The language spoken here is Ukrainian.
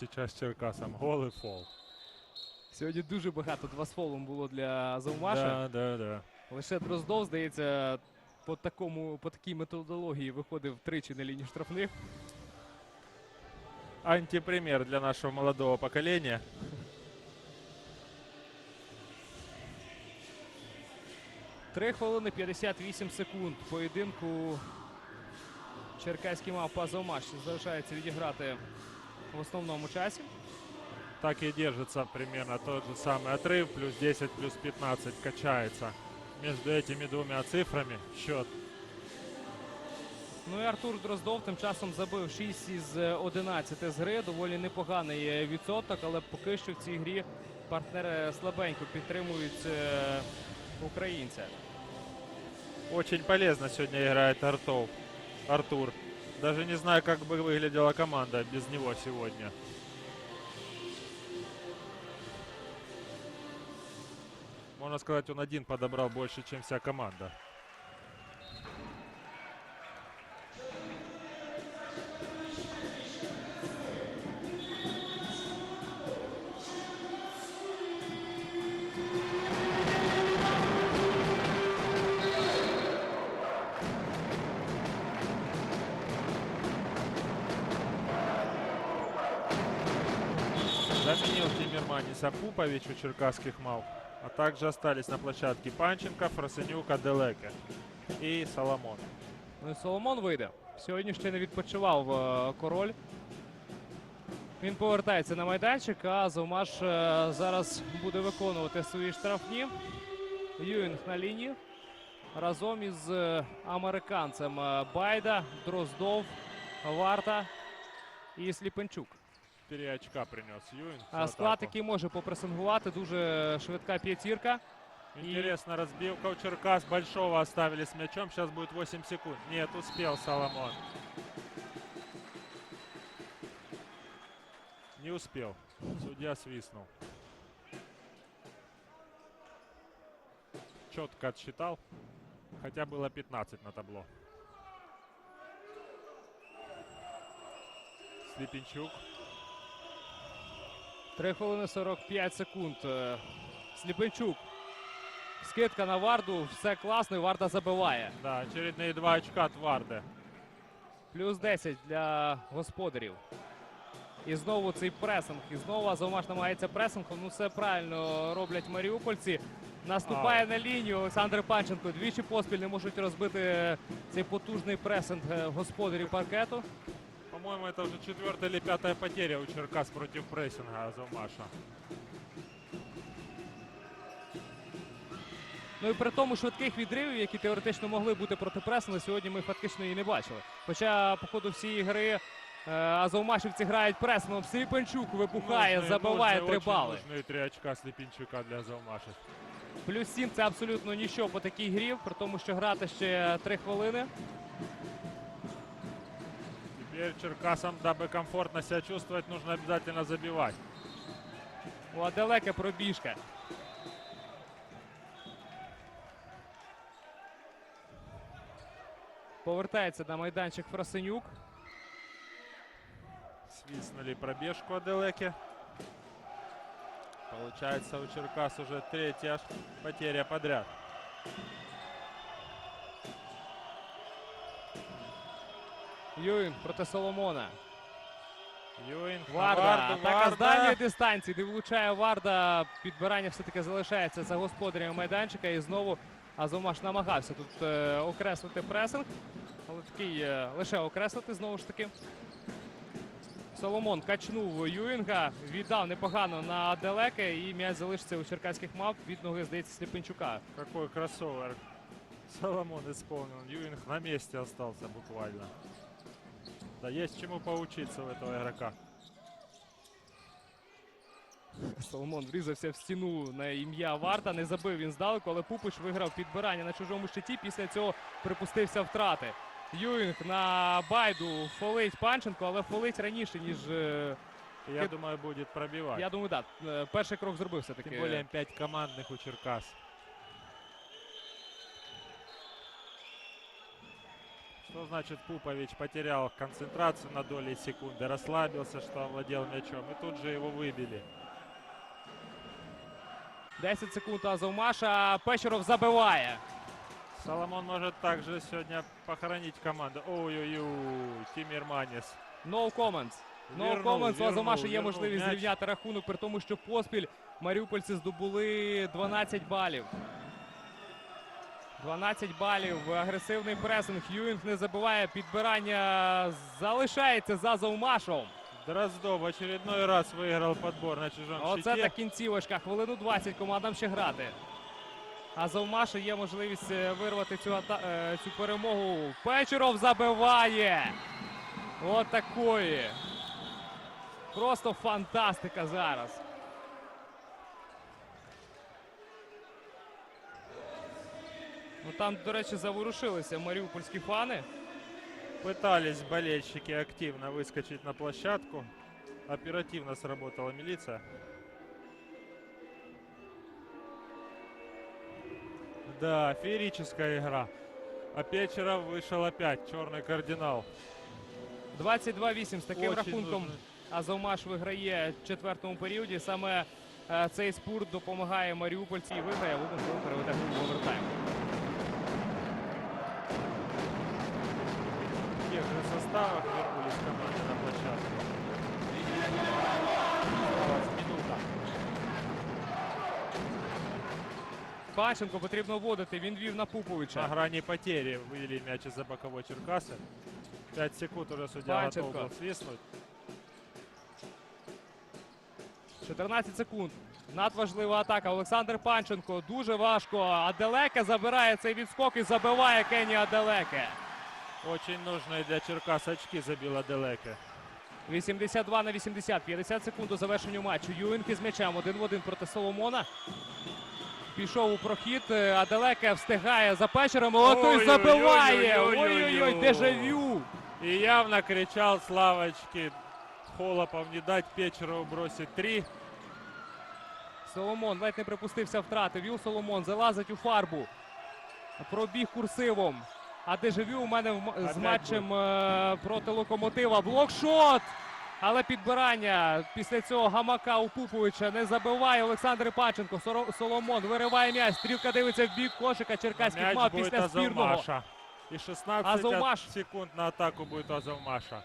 Сейчас Черкасом. Гол и фол. Сьогодні дуже багато два з фолом було для Завмаша. Да, да, да. Лише Дроздов, здається, по, такому, по такій методології виходив тричі на лінію штрафних. Антипример для нашего молодого поколения. Три хвилини 58 секунд поєдинку Черкаський мавпа Завмаш залишається відіграти в основному часі. Так и держится примерно тот же самый отрыв. Плюс 10, плюс 15 качается. Между этими двумя цифрами счет. Ну і Артур Дроздов тим часом забив 6 із 11 з гри. Доволі непоганий е, відсоток, але поки що в цій грі партнери слабенько підтримують е, українця. Очень полезно сегодня играет Артов. Артур. Даже не знаю, как бы выглядела команда без него сегодня. Можно сказать, он один подобрал больше, чем вся команда. Тимирманиса Пупович у черкасских мав, а также остались на площадке Панченко, Фросенюк, Аделеке и Соломон. Ну і Соломон вийде. Сьогодні ще не відпочивав е, король. Він повертається на майданчик, а Завмаш е, зараз буде виконувати свої штрафні. Юінг на лінії. Разом із е, американцем Байда, Дроздов, Варта і Сліпенчук. Четыре очка принес Юин. А склад, який може попресингувати, дуже швидка п'ятірка. Интересно, разбивка у Черкас. Большого оставили с мячом. Сейчас будет 8 секунд. Нет, успел Соломон. Не успел. Судья свистнул. Четко отсчитал. Хотя было 15 на табло. Слепенчук. 3 хвилини 45 секунд. Е, Сліпенчук. Скидка на Варду, все класно, і Варда забиває. Да, очередные два очка от Варды. Плюс 10 для господарів. І знову цей пресинг. І знову Азовмаш намагається пресингом. Ну все правильно роблять маріупольці. Наступає на лінію Олександр Панченко. Двічі поспіль не можуть розбити цей потужний пресинг е, господарів паркету. По-моему, это уже четвертая или пятая потеря у Черкас против прессинга Азовмаша. Ну і при тому швидких відривів, які теоретично могли бути проти пресингу, сьогодні ми фактично і не бачили. Хоча по ходу всієї гри е, азовмашівці грають пресингом. Сліпенчук вибухає, Нужные, забиває нужные, три очень бали. нужные три очка Слепинчука для Азовмаша. Плюс 7 це абсолютно нічого по такій грі, при тому, що грати ще 3 хвилини. Теперь Черкасам, дабы комфортно себя чувствовать, нужно обязательно забивать. У Аделека пробіжка. Повертається на майданчик Фрасенюк. Свистнули пробежку Аделеке. Получается у Черкас уже третья потеря подряд. Юін проти Соломона. На Варда. Варду, Атака з дальньої дистанції, де влучає Варда. Підбирання все-таки залишається за господарями майданчика. І знову Азовмаш намагався тут е, окреслити пресинг. Але такий е, лише окреслити знову ж таки. Соломон качнув Юінга, віддав непогано на далеке, і м'яч залишиться у черкаських мав від ноги, здається, Сліпенчука. Какой кроссовер Соломон исполнил. Юинг на месте остался буквально. Да есть чему поучиться у этого игрока. Соломон врізався в стіну на ім'я Варта. Не забив він здалеку, але Пупич виграв підбирання на чужому щиті. Після цього припустився втрати. Юінг на байду фолить Панченко, але фолить раніше, ніж. е, Я Ты- думаю, будет пробивать. Я думаю, так. Да, перший крок зробив все-таки. Тем более 5 командных у Черкас. Что Что значит Пупович потерял концентрацию на доли секунды, расслабился, что овладел мячом, и тут же его выбили. 10 секунд Азовмаша. Печеров забиває. Соломон может также сегодня похоронить команду. Ой-ой-ой, Тимир Манис. No comments. No comments. У Азовмаша є можливість зрівняти рахунок, при тому, що поспіль маріупольці здобули 12 балів. 12 балів. Агресивний пресинг. Юінг не забиває. Підбирання залишається за Завмашом. Дроздов в очередной раз выиграл подбор на чужом Оце та кінцівочка. Хвилину 20 командам ще грати. А за Умаша є можливість е, вирвати цю, ата- е, цю перемогу. Печеров забиває. От такої. Просто фантастика зараз. Ну там, до речі, заворушилися маріупольські фани. Пытались болельщики активно выскочить на площадку. Оперативно сработала милиция. Да, феерическая игра. А Печеров вышел опять, черный кардинал. 22-8 з таким Очень рахунком. нужно. Азовмаш виграє в четвертому періоді. Саме е, цей спорт допомагає Маріупольці і виграє. Лукашенко переведе гру в овертайм. тех же составах вернулись команды на площадку. Осталась минута. Панченко потрібно вводити. Він вів на На Пуповича. грани потери вывели мяч из-за боковой Черкасы. 5 секунд уже судья Панченко. готов был свистнуть. 14 секунд. Надважлива атака. Олександр Панченко. Дуже важко. Аделеке забирає цей відскок і забиває Кені Аделеке. Очень нужные для Черкас очки забила Делеке. 82 на 80. 50 секунд до завершення матчу. Юінг із м'ячем один в один проти Соломона. Пішов у прохід. е, Аделеке встигає за печером. О, той забиває. Ой-ой-ой, дежавю. И явно кричал Славочки. Холопов не дать Печерову бросить три. Соломон ледь не припустився втрати. Віл Соломон залазить у фарбу. Пробіг курсивом. А дежавю у мене в з матчем е, проти локомотива. Блокшот! Але підбирання після цього гамака у Пуповича не забиває Олександр Паченко. Соломон вириває м'яч. Стрілка дивиться в бік кошика. Черкаський мав після спірного. И 16 Азовмаш. секунд на атаку буде Азовмаша.